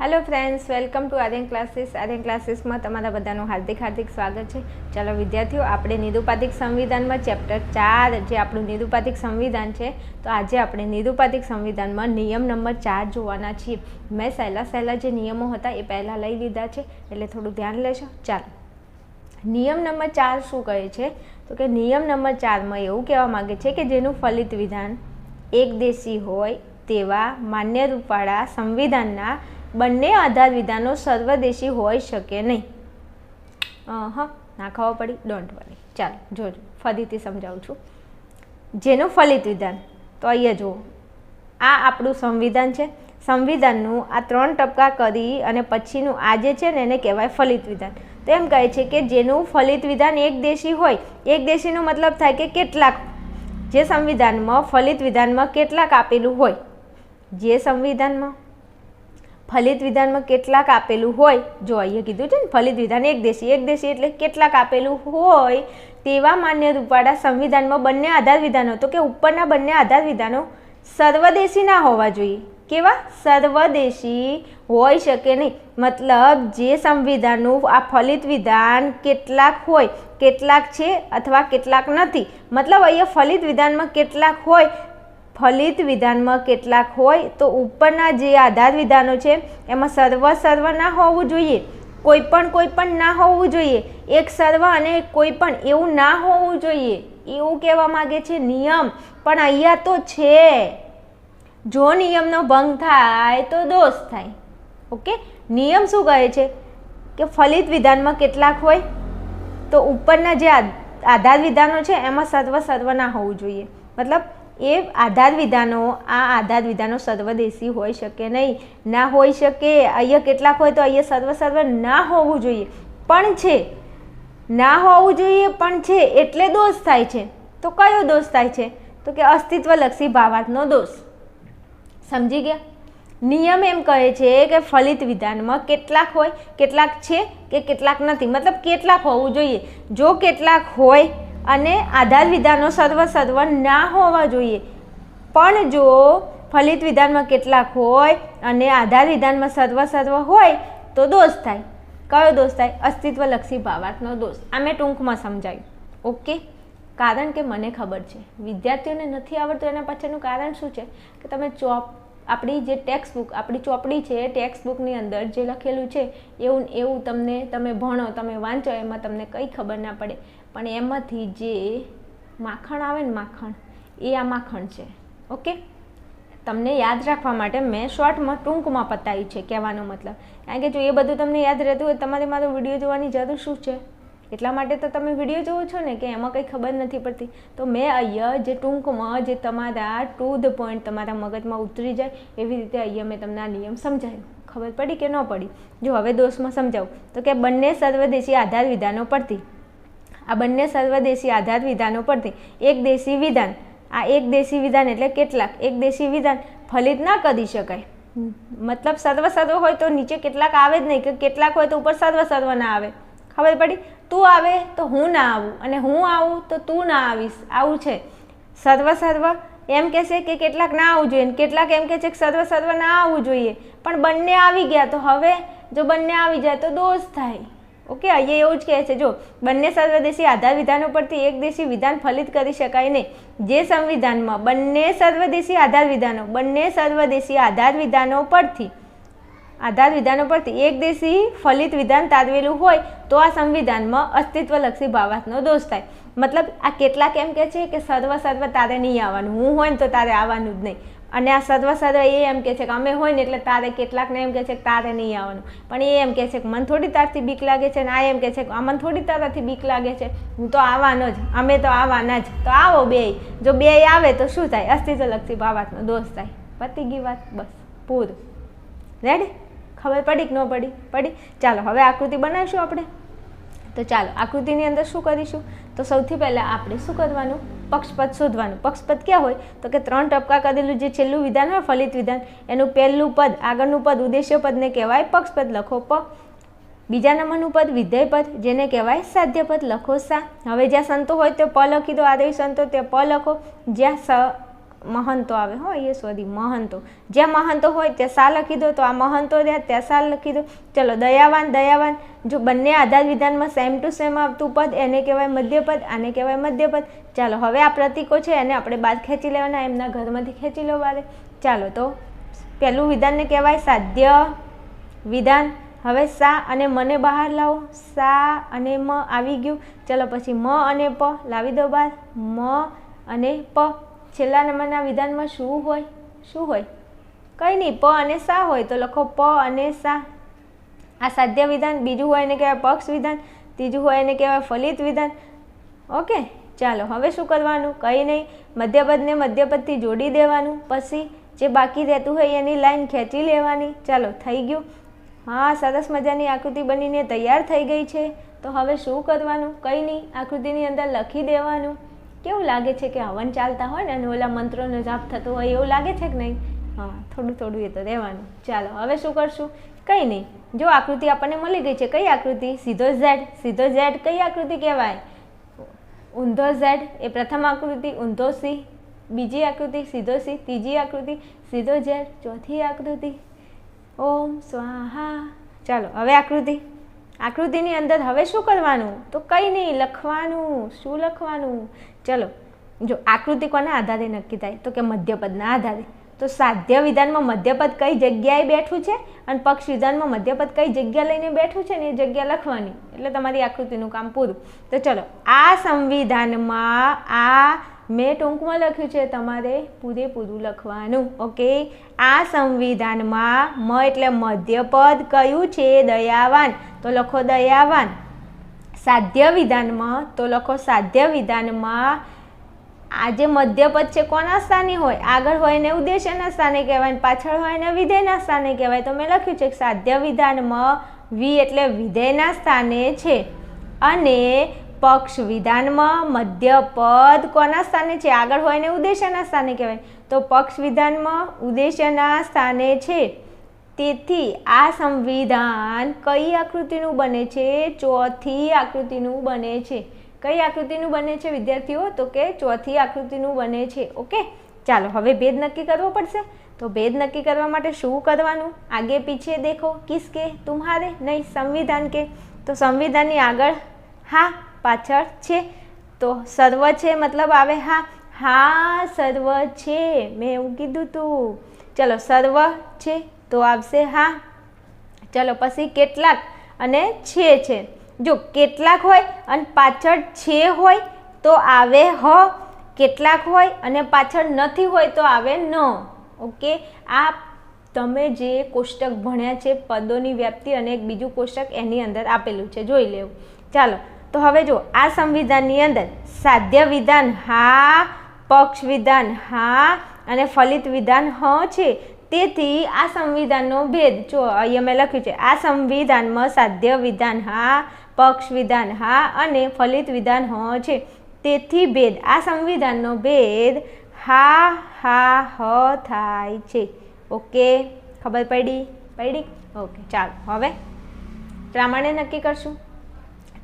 Hello friends welcome to Aryan classes Aryan ક્લાસીસમાં તમારા બધાનું હાર્દિક હાર્દિક સ્વાગત છે. ચાલો વિદ્યાર્થીઓ, આપણે નિરુપાધિક સંવિધાનમાં ચેપ્ટર ચાર, જે આપણું નિરુપાધિક સંવિધાન છે, તો આજે આપણે નિરુપાધિક સંવિધાનમાં નિયમ નંબર ચાર જોવાના છીએ. મેં સહેલા સહેલા જે નિયમો હતા એ પહેલાં લઈ લીધા છે, એટલે થોડું ધ્યાન લેશો. ચાલો. નિયમ નંબર ચાર શું કહે છે? તો કે નિયમ નંબર ચારમાં એવું કહેવા માગે છે કે જેનું ફલિત વિધાન એકદેશી હોય તેવા માન્ય રૂપાળા સંવિધાનના બંને આધાર વિધાનો સર્વદેશી હોઈ શકે નહીં. હા, ના ખબર પડી. ડોન્ટ વરી ચાલો, જોજો. ફરીથી સમજાવું છું. જેનું ફલિત વિધાન. તો અહીંયા જુઓ. આ આપણું સંવિધાન છે. સંવિધાનનું આ ત્રણ ટપકા કરી અને પછીનું આ જે છે ને, એને કહેવાય ફલિત વિધાન. તો એમ કહે છે કે જેનું ફલિત વિધાન એક દેશી હોય, એક દેશીનો મતલબ થાય કે કેટલાક, જે સંવિધાનમાં ફલિત વિધાનમાં કેટલાક આપેલું હોય. જે સંવિધાનમાં ફલિત વિધાનમાં કેટલાક આપેલું હોય. જો અહીંયા કીધું છે ને, ફલિત વિધાન એક દેશી એક દેશી એટલે કેટલાક આપેલું હોય તેવા માન્ય રૂપાળા સંવિધાનમાં બંને આધાર વિધાનો, તો કે ઉપરના બંને આધાર વિધાનો સર્વદેશી ના હોવા જોઈએ. કેવા? સર્વદેશી હોઈ શકે નહીં. મતલબ જે સંવિધાનનું આ ફલિત વિધાન કેટલાક હોય, કેટલાક છે અથવા કેટલાક નથી. મતલબ અહીંયા ફલિત વિધાનમાં કેટલાક હોય ફલિત વિધાનમાં કેટલાક હોય તો ઉપરના જે આધાર વિધાનો છે, એમાં સર્વ સર્વ ના હોવું જોઈએ. કોઈ પણ કોઈ પણ ના હોવું જોઈએ. એક સર્વ અને કોઈ પણ એવું ના હોવું જોઈએ. એવું કહેવા માગે છે નિયમ. પણ અહીંયા તો છે. જો નિયમનો ભંગ થાય તો દોષ થાય. ઓકે? નિયમ શું કહે છે? કે ફલિત વિધાનમાં કેટલાક હોય તો ઉપરના જે આધાર વિધાનો છે, એમાં સર્વ સર્વ ના હોવું જોઈએ. મતલબ એ આધાર વિધાનો, આ આધાર વિધાનો સર્વદેશી હોઈ શકે નહીં. ના હોઈ શકે અહીંયા કેટલાક હોય તો અહીંયા સર્વ સર્વ ના હોવું જોઈએ. પણ છે, ના હોવું જોઈએ પણ છે, એટલે દોષ થાય છે. તો કયો દોષ થાય છે? તો કે અસ્તિત્વલક્ષી ભાવાર્થનો દોષ. સમજી ગયા? નિયમ એમ કહે છે કે ફલિત વિધાનમાં કેટલાક હોય, કેટલાક છે કે કેટલાક નથી. મતલબ કેટલાક હોવું જોઈએ. જો કેટલાક હોય અને આધાર વિધાનો સર્વ સર્વ ના હોવા જોઈએ. પણ જો ફલિત વિધાનમાં કેટલાક હોય અને આધાર વિધાનમાં સર્વ સર્વ હોય, તો દોષ થાય. કયો દોષ થાય? અસ્તિત્વલક્ષી ભાવાર્થનો દોષ. આ મેં ટૂંકમાં સમજાયું. ઓકે? કારણ કે મને ખબર છે. વિદ્યાર્થીઓને નથી આવડતું એના પાછળનું કારણ શું છે? કે તમે ચોપ, આપણી જે ટેક્સ્ટ બુક આપણી ચોપડી છે ટેક્સ્ટ બુકની અંદર જે લખેલું છે, એવું એવું તમને, તમે ભણો, તમે વાંચો, એમાં તમને કંઈ ખબર ના પડે. પણ એમાંથી જે માખણ આવે ને માખણ, એ આ માખણ છે. ઓકે? તમને યાદ રાખવા માટે મેં શોર્ટમાં ટૂંકમાં પતાવ્યું છે કહેવાનો મતલબ. કારણ કે જો એ બધું તમને યાદ રહેતું હોય તમારે મારો વીડિયો જોવાની જરૂર શું છે? એટલા માટે તો તમે વીડિયો જોવો છો ને કે એમાં કંઈ ખબર નથી પડતી. તો મેં અહીંયા જે ટૂંકમાં જે તમારા ટુ ધ પોઈન્ટ તમારા મગજમાં ઉતરી જાય, એવી રીતે અહીંયા મેં તમને આ નિયમ સમજાવ્યો ખબર પડી કે ન પડી? જો હવે દોષમાં સમજાવું. તો કે બંને સર્વદેશી આધાર વિધાનો પરથી આ બંને સર્વદેશી આધાર વિધાનો પરથી. એક દેશી વિધાન. આ એક દેશી વિધાન એટલે કેટલાક. એક દેશી વિધાન ફલિત ના કરી શકાય. મતલબ સર્વ સર્વ હોય તો નીચે કેટલાક આવે જ નહીં. કે કેટલાક હોય તો ઉપર સર્વ સર્વ ના આવે. ખબર પડી? તું આવે તો હું ના આવું. અને હું આવું તો તું ના આવીશ. આવું છે. સર્વ સર્વ એમ કહેશે કે કેટલાક ના આવવું જોઈએ. કેટલાક એમ કહે છે કે સર્વ સર્વ ના આવવું જોઈએ. પણ બંને આવી ગયા તો હવે જો બંને આવી જાય તો દોષ થાય. ઓકે અહીંયા એવું જ કહે છે. જો, બંને સર્વદેશી આધાર વિધાનો પરથી એક દેશી વિધાન ફલિત કરી શકાય નહીં. જે સંવિધાનમાં બંને સર્વદેશી આધાર વિધાનો, બંને સર્વદેશી આધાર વિધાનો પરથી, આધાર વિધાનો પરથી એક દેશી ફલિત વિધાન તારવેલું હોય, તો આ સંવિધાનમાં અસ્તિત્વલક્ષી ભાવાર્થનો દોષ થાય. મતલબ, આ કેટલાક એમ કે છે કે સર્વ સર્વ તારે નહીં આવવાનું. હું હોય ને તો તારે આવવાનું જ નહીં. અને આ સર્વ સદવા એ એમ કે છે કે અમે હોય ને એટલે તારે કેટલાકને એમ કે છે કે તારે નહીં આવવાનું. પણ એ એમ કે છે કે મને થોડી તારથી બીક લાગે છે ને આ એમ કે છે કે મને થોડી તારાથી બીક લાગે છે. હું તો આવવાનો જ. અમે તો આવવાના જ. તો આવો બે. જો બે આવે તો શું થાય? અસ્તિત્વલક્ષી ભાવાર્થનો દોષ થાય. પતી ગઈ વાત, બસ. પૂરું. રેડી ખબર પડી કે ન પડી? પડી? ચાલો, હવે આકૃતિ બનાવીશું આપણે? તો ચાલો, આકૃતિની અંદર શું કરીશું? તો સૌથી પહેલાં આપણે શું કરવાનું? પક્ષપદ શોધવાનું. પક્ષપદ ક્યાં હોય? તો કે ત્રણ ટપકા કરેલું જે છેલ્લું વિધાન હોય, ફલિત વિધાન, એનું પહેલું પદ, આગળનું પદ, ઉદ્દેશ્ય પદને કહેવાય પક્ષપદ લખો પ. બીજા નંબરનું પદ, વિધેય પદ, જેને કહેવાય સાધ્ય પદ લખો સા. હવે જ્યાં સંતો હોય તો પ લખી દો. આદેવી સંતો તે પ લખો. જ્યાં સ મહંતો આવે, હો, એ સોધી મહંતો. જ્યાં મહંતો હોય, ત્યાં સા લખી દો, તો આ મહંતો રહ્યા ત્યાં સા લખી દો. ચલો, દયાવાન દયાવાન, જો બંને આધાર વિધાનમાં સેમ ટુ સેમ આવતું પદ, એને કહેવાય મધ્યપદ, આને કહેવાય મધ્યપદ. ચાલો, હવે આ પ્રતિકો છે, એને આપણે બાદ ખેંચી લેવાના, એમના ઘરમાંથી ખેંચી લેવા બારે ચાલો, તો પહેલું વિધાનને કહેવાય સાધ્ય વિધાન. હવે સા અને મને બહાર લાવો. સા અને મ આવી ગયું. ચલો, પછી મ અને પ લાવી દો બહાર મ અને પ. છેલ્લા નંબરના વિધાનમાં શું હોય? શું હોય? કંઈ નહીં, પ અને સા હોય, તો લખો પ અને સા. આ સાધ્ય વિધાન, બીજું હોય એને કહેવાય પક્ષ વિધાન, ત્રીજું હોય એને કહેવાય ફલિત વિધાન. ઓકે, ચાલો, હવે શું કરવાનું? કંઈ નહીં, મધ્યપદને મધ્યપદથી જોડી દેવાનું, પછી જે બાકી રહેતું હોય એની લાઈન ખેંચી લેવાની. ચાલો, થઈ ગયું. હા, સરસ મજાની આકૃતિ બનીને તૈયાર થઈ ગઈ છે. તો હવે શું કરવાનું? કંઈ નહીં, આકૃતિની અંદર લખી દેવાનું. કેવું લાગે છે કે હવન ચાલતા હોય ને અને ઓલા મંત્રોનો જાપ થતો હોય એવું લાગે છે કે નહીં? હા, થોડું થોડું એ તો રહેવાનું. ચાલો, હવે શું કરશું? કંઈ નહીં. જો આકૃતિ આપણને મળી ગઈ છે, કઈ આકૃતિ? સીધો ઝેડ. સીધો ઝેડ કઈ આકૃતિ કહેવાય? ઊંધો ઝેડ એ પ્રથમ આકૃતિ, ઊંધો સી. બીજી આકૃતિ, સીધો સી. ત્રીજી આકૃતિ, સીધો ઝેડ. ચોથી આકૃતિ. ઓમ સ્વાહા. ચાલો, હવે આકૃતિ. આકૃતિની અંદર હવે શું કરવાનું? તો કંઈ નહીં, લખવાનું. શું લખવાનું? ચલો, જો આકૃતિ કોના આધારે નક્કી થાય? તો કે મધ્યપદના આધારે. તો સાધ્ય વિધાનમાં મધ્યપદ કઈ જગ્યાએ બેઠું છે અને પક્ષ વિધાનમાં મધ્યપદ કઈ જગ્યા લઈને બેઠું છે ને એ જગ્યા લખવાની. એટલે તમારી આકૃતિનું કામ પૂરું. તો ચલો, આ સંવિધાનમાં આ મેં ટૂંકમાં લખ્યું છે, તમારે પૂરેપૂરું લખવાનું. ઓકે? આ સંવિધાનમાં મ એટલે મધ્યપદ કયું છે? દયાવાન. તો લખો દયાવાન. સાધ્ય વિધાનમાં તો લખો સાધ્ય વિધાનમાં આ જે મધ્યપદ છે, કોના સ્થાને હોય? આગળ હોય ને ઉદ્દેશ્યના સ્થાને કહેવાય ને પાછળ હોય ને વિધેયના સ્થાને કહેવાય. તો મેં લખ્યું છે સાધ્ય વિધાનમાં વી એટલે વિધેયના સ્થાને છે. અને પક્ષ વિધાનમાં મધ્યપદ કોના સ્થાને છે? આગળ હોય ને ઉદ્દેશ્યના સ્થાને કહેવાય. તો પક્ષ વિધાનમાં ઉદ્દેશ્યના સ્થાને છે. તેથી આ સંવિધાન કઈ આકૃતિનું બને છે? ચોથી આકૃતિનું બને છે. કઈ આકૃતિનું બને છે વિદ્યાર્થીઓ? તો કે ચોથી આકૃતિનું બને છે. ઓકે? ચાલો, હવે ભેદ નક્કી કરવો પડશે. તો ભેદ નક્કી કરવા માટે શું કરવાનું? આગે પીછે દેખો. કિસકે? તુમ્હારે? નહીં, સંવિધાન કે? તો સંવિધાનની આગળ? હા પાછળ છે. તો સર્વ છે મતલબ આવે હા. હા, સર્વ છે. મેં એવું કીધું તું. ચલો, સર્વ છે તો આવશે હા. ચલો, પછી કેટલાક અને છે છે. જો કેટલાક હોય અને પાછળ છે હોય તો આવે હ. કેટલાક હોય અને પાછળ નથી હોય તો આવે ન. ઓકે? આ તમે જે કોષ્ટક ભણ્યા છે, પદોની વ્યાપ્તિ અને એક બીજું કોષ્ટક એની અંદર આપેલું છે. જોઈ લેવું. ચાલો તો હવે જો આ સંવિધાનની અંદર સાધ્ય વિધાન હા, પક્ષ વિધાન હા અને ફલિત વિધાન હ છે. તેથી આ સંવિધાનનો ભેદ જો અહીંયા મેં લખ્યું છે, આ સંવિધાનમાં સાધ્ય વિધાન હા, પક્ષ વિધાન હા અને ફલિત વિધાન હ છે. તેથી ભેદ, આ સંવિધાનનો ભેદ હા હા, હ થાય છે. ઓકે? ખબર પડી? પડી? ઓકે, ચાલો, હવે પ્રામાણ્ય નક્કી કરશું.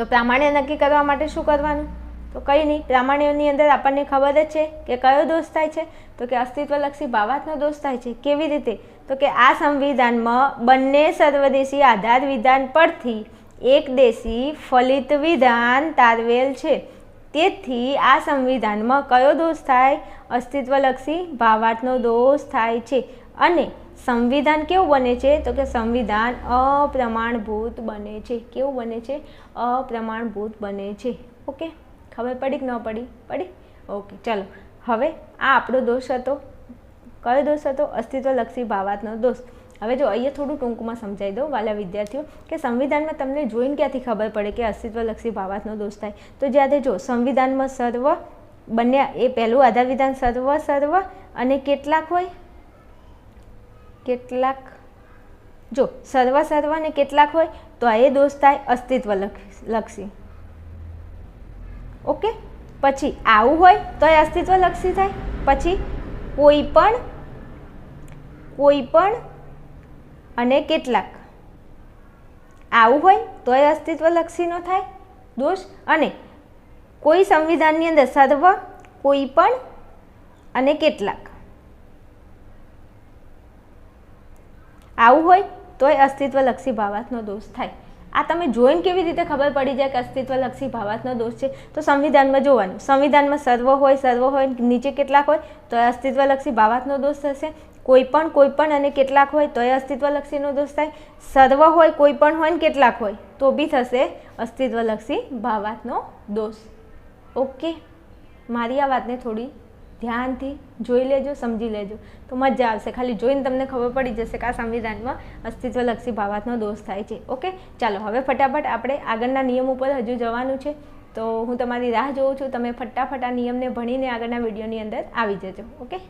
તો પ્રામાણ્ય નક્કી કરવા માટે શું કરવાનું? તો કંઈ નહીં, પ્રામાણ્યની અંદર આપણને ખબર જ છે કે કયો દોષ થાય છે, તો કે અસ્તિત્વલક્ષી ભાવાર્થનો દોષ થાય છે. કેવી રીતે? તો કે આ સંવિધાનમાં બંને સર્વદેશી આધાર વિધાન પરથી એક દેશી ફલિત વિધાન તારવેલ છે. તેથી આ સંવિધાનમાં કયો દોષ થાય? અસ્તિત્વલક્ષી ભાવાર્થનો દોષ થાય છે. અને સંવિધાન કેવું બને છે? તો કે સંવિધાન અપ્રમાણભૂત બને છે. કેવું બને છે? અપ્રમાણભૂત બને છે. ઓકે? ખબર પડી કે ન પડી? પડી? ઓકે, ચલો. હવે આ આપણો દોષ હતો. કયો દોષ હતો? અસ્તિત્વલક્ષી ભાવાતનો દોષ. હવે જો અહીંયા થોડું ટૂંકમાં સમજાવી દઉં વાલા વિદ્યાર્થીઓ, કે સંવિધાનમાં તમને જોઈને ક્યાંથી ખબર પડે કે અસ્તિત્વલક્ષી ભાવાતનો દોષ થાય? તો જ્યારે જો સંવિધાનમાં સર્વ બંને એ પહેલું આધાર વિધાન સર્વ સર્વ અને કેટલાક હોય? કેટલાક? જો સર્વ સર્વ ને કેટલાક હોય, તો એ દોષ થાય અસ્તિત્વ લક્ષી ઓકે? પછી આવું હોય, તો એ અસ્તિત્વલક્ષી થાય. પછી કોઈ પણ કોઈ પણ અને કેટલાક. આવું હોય, તો એ અસ્તિત્વલક્ષીનો થાય દોષ. અને કોઈ સંવિધાનની અંદર સર્વ, કોઈ પણ અને કેટલાક. આવું હોય તોય અસ્તિત્વલક્ષી ભાવાર્થનો દોષ થાય. આ તમે જોઈને કેવી રીતે ખબર પડી જાય કે અસ્તિત્વલક્ષી ભાવાર્થનો દોષ છે? તો સંવિધાનમાં જોવાનું. સંવિધાનમાં સર્વ હોય સર્વ હોય, નીચે કેટલાક હોય તો અસ્તિત્વલક્ષી ભાવાર્થનો દોષ થશે. કોઈ પણ કોઈ પણ અને કેટલાક હોય, તોય અસ્તિત્વલક્ષીનો દોષ થાય. સર્વ હોય, કોઈ પણ હોય ને કેટલાક હોય, તો બી થશે અસ્તિત્વલક્ષી ભાવાર્થનો દોષ. ઓકે. મારી આ વાતને થોડી ધ્યાનથી જોઈ લેજો, સમજી લેજો. તો મજા આવશે. ખાલી જોઈને તમને ખબર પડી જશે કે આ સંવિધાનમાં અસ્તિત્વલક્ષી ભાવાર્થનો દોષ થાય છે. ઓકે? ચાલો, હવે ફટાફટ આપણે આગળના નિયમ ઉપર હજુ જવાનું છે. તો હું તમારી રાહ જોઉં છું. તમે ફટાફટ આ નિયમને ભણીને આગળના વિડીયોની અંદર આવી જજો. ઓકે?